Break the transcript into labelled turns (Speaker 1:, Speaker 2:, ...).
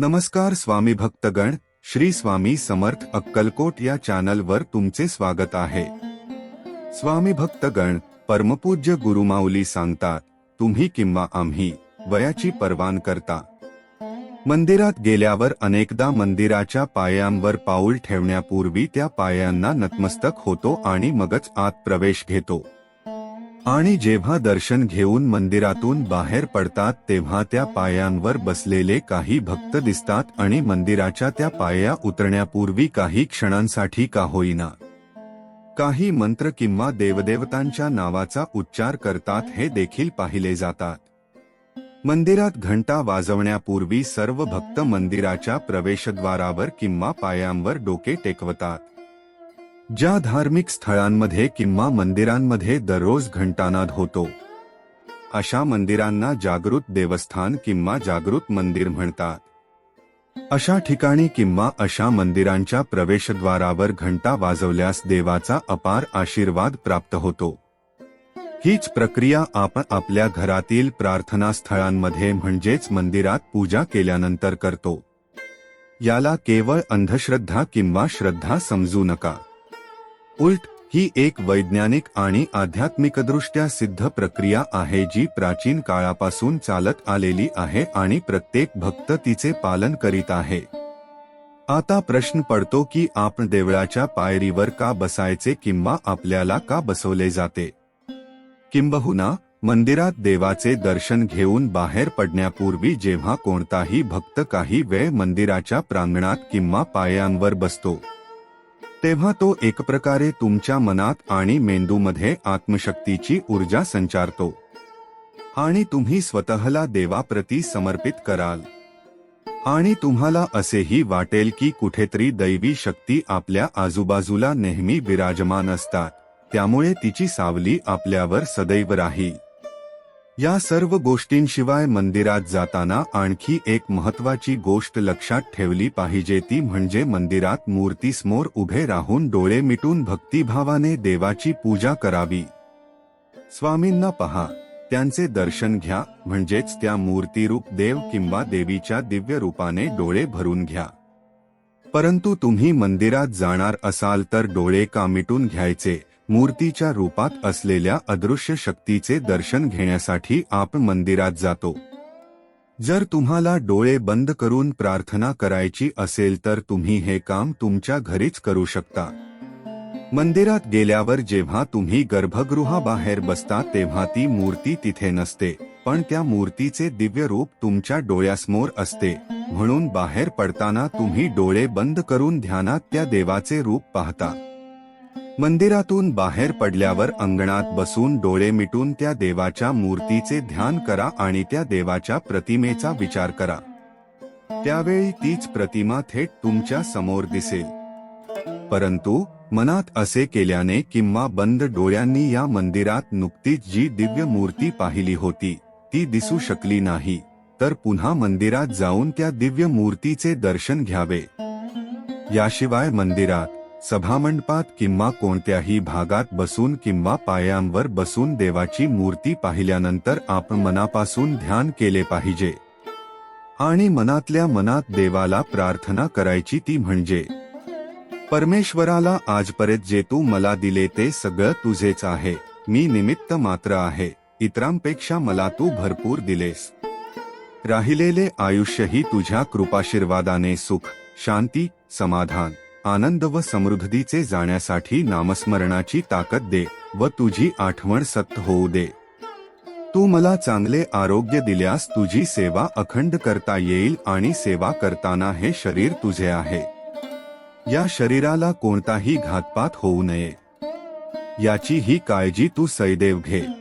Speaker 1: नमस्कार स्वामी भक्तगण श्री स्वामी समर्थ अक्कलकोट या चॅनलवर तुमचे स्वागत आहे. स्वामी भक्तगण परमपूज्य गुरुमाऊली सांगतात तुम्ही किंवा आम्ही वयाची परवान करता. मंदिरात गेल्यावर अनेकदा मंदिराच्या पायांवर पाऊल ठेवण्यापूर्वी त्या पायांना नतमस्तक होतो आणि मगच आत प्रवेश घेतो. आणि जेव्हा दर्शन घेऊन मंदिरातून बाहेर पडतात तेव्हा त्या पायांवर बसलेले काही भक्त दिसतात आणि मंदिराच्या त्या पाया उतरण्यापूर्वी काही क्षणांसाठी का होईना. काही मंत्र किंवा देवदेवतांच्या नावाचा उच्चार करतात हे देखील पाहिले जातात. मंदिरात घंटा वाजवण्यापूर्वी सर्व भक्त मंदिराच्या प्रवेशद्वारावर किंवा पायांवर डोके टेकवतात. ज्या धार्मिक स्थळांमध्ये किंवा मंदिरांमध्ये दररोज घंटानाद होतो अशा मंदिरांना जागृत देवस्थान किंवा जागृत मंदिर म्हणतात. अशा ठिकाणी किंवा अशा मंदिरांच्या प्रवेशद्वारावर घंटा वाजवल्यास देवाचा अपार आशीर्वाद प्राप्त होतो. हीच प्रक्रिया आपण आपल्या घरातील प्रार्थना स्थळांमध्ये म्हणजेच मंदिरात पूजा केल्यानंतर करतो. याला केवळ अंधश्रद्धा किंवा श्रद्धा समजू नका. उलट ही एक वैज्ञानिक आणि आध्यात्मिकदृष्ट्या सिद्ध प्रक्रिया आहे जी प्राचीन काळापासून चालत आलेली आहे आणि प्रत्येक भक्त तिचे पालन करीत आहे. आता प्रश्न पडतो की आपण देवळाच्या पायरीवर का बसायचे किंवा आपल्याला का बसवले जाते? किंबहुना मंदिरात देवाचे दर्शन घेऊन बाहेर पडण्यापूर्वी जेव्हा कोणताही भक्त काही वेळ मंदिराच्या प्रांगणात किंवा पायांवर बसतो तेव्हा तो एक प्रकारे तुमच्या मनात आणि मेंदूमध्ये आत्मशक्तीची ऊर्जा संचारतो. आणि तुम्ही स्वतःला देवाप्रती समर्पित कराल. आणि तुम्हाला असेही वाटेल की कुठेतरी दैवी शक्ती आपल्या आजूबाजूला नेहमी विराजमान असतात त्यामुळे तिची सावली आपल्यावर सदैव राहील. या सर्व गोष्टींशिवाय मंदिरात जाताना आणखी एक महत्वाची गोष्ट लक्षात ठेवली पाहिजे ती म्हणजे मंदिरात मूर्तीसमोर उभे राहून डोळे मिटून भक्तिभावाने देवाची पूजा करावी. स्वामींना पहा. त्यांचे दर्शन घ्या. म्हणजेच त्या मूर्तीरूप देव किंवा देवीच्या दिव्य रूपाने डोळे भरून घ्या. परंतु तुम्ही मंदिरात जाणार असाल तर डोळे का मिटून घ्यायचे? मूर्तीच्या रूपात असलेल्या अदृश्य शक्तीचे दर्शन घेण्यासाठी आपण मंदिरात जातो. जर तुम्हाला डोळे बंद करून प्रार्थना करायची असेल तर तुम्ही हे काम तुमच्या घरीच करू शकता. मंदिरात गेल्यावर जेव्हा तुम्ही गर्भगृहाबाहेर बसता तेव्हा ती मूर्ती तिथे नसते पण त्या मूर्तीचे दिव्य रूप तुमच्या डोळ्यासमोर असते. म्हणून बाहेर पडताना तुम्ही डोळे बंद करून ध्यानात त्या देवाचे रूप पाहता. मंदिरातून बाहेर पडल्यावर अंगणात बसून डोळे मिटून त्या देवाच्या मूर्तीचे ध्यान करा आणि त्या देवाच्या प्रतिमेचा विचार करा. त्यावेळी तीच प्रतिमा थेट तुमच्यासमोर दिसेल. परंतु मनात असे केल्याने किंवा बंद डोळ्यांनी या मंदिरात नुकतीच जी दिव्य मूर्ती पाहिली होती ती दिसू शकली नाही. तर पुन्हा मंदिरात जाऊन त्या दिव्य मूर्तीचे दर्शन घ्यावे. याशिवाय मंदिरात सभामंडपात किंवा कोणत्याही भागात बसून किंवा पायांवर बसून देवाची मूर्ती पाहिल्यानंतर आपण मनापासून ध्यान केले पाहिजे. आणि मनातल्या मनात देवाला प्रार्थना करायची ती म्हणजे परमेश्वराला आजपर्यंत जे तू मला दिले ते सगळं तुझेच आहे. मी निमित्त मात्र आहे. इतरांपेक्षा मला तू भरपूर दिलेस. राहिलेले आयुष्यही तुझ्या कृपाशीर्वादाने सुख शांती समाधान. आनंद व समृद्धीचे जाण्यासाठी नामस्मरणाची ताकद दे व तुझी आठवण सत्य होऊ दे. तू मला चांगले आरोग्य दिल्यास तुझी सेवा अखंड करता येईल आणि सेवा करताना हे शरीर तुझे आहे. या शरीराला कोणताही घातपात होऊ नये. याची ही काळजी तू सैदेव घे.